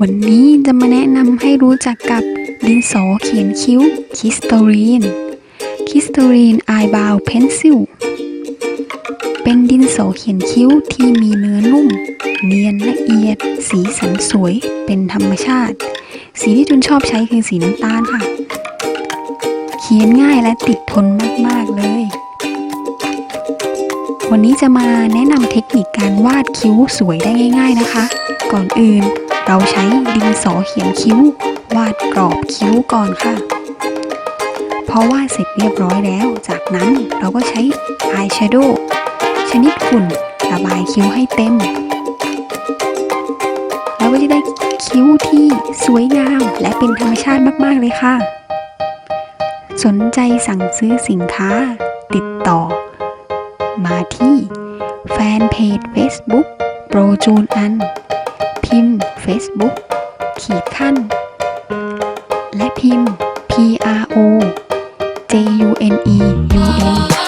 วันนี้จะมาแนะนำให้รู้จักกับดินสอเขียนคิ้วคิสโตรีนคิสโตรีนไอบาวเพนซิลเป็นดินสอเขียนคิ้วที่มีเนื้อนุ่ม เนียนละเอียด สีสันสวย เป็นธรรมชาติ สีที่จุนชอบใช้คือสีน้ำตาลค่ะ เขียนง่ายและติดทนมาก ๆ เลย วันนี้จะมาแนะนำเทคนิคการวาดคิ้วสวยได้ง่าย ๆ นะคะ ก่อนอื่น เราใช้ดินสอเขียนคิ้ว วาดกรอบคิ้วก่อนค่ะ พอวาดเสร็จเรียบร้อยแล้ว จากนั้นเราก็ใช้อายแชโดว์ชนิดขุ่นระบายคิ้วให้เต็มเราก็จะได้คิ้วที่สวยงามและเป็นธรรมชาติมาก ๆ เลยค่ะ สนใจสั่งซื้อสินค้า ติดต่อ มาที่แฟนเพจ Facebook โปรจูนอัน Facebook ขีดขั้น และพิมพ์ P R O J U N E U N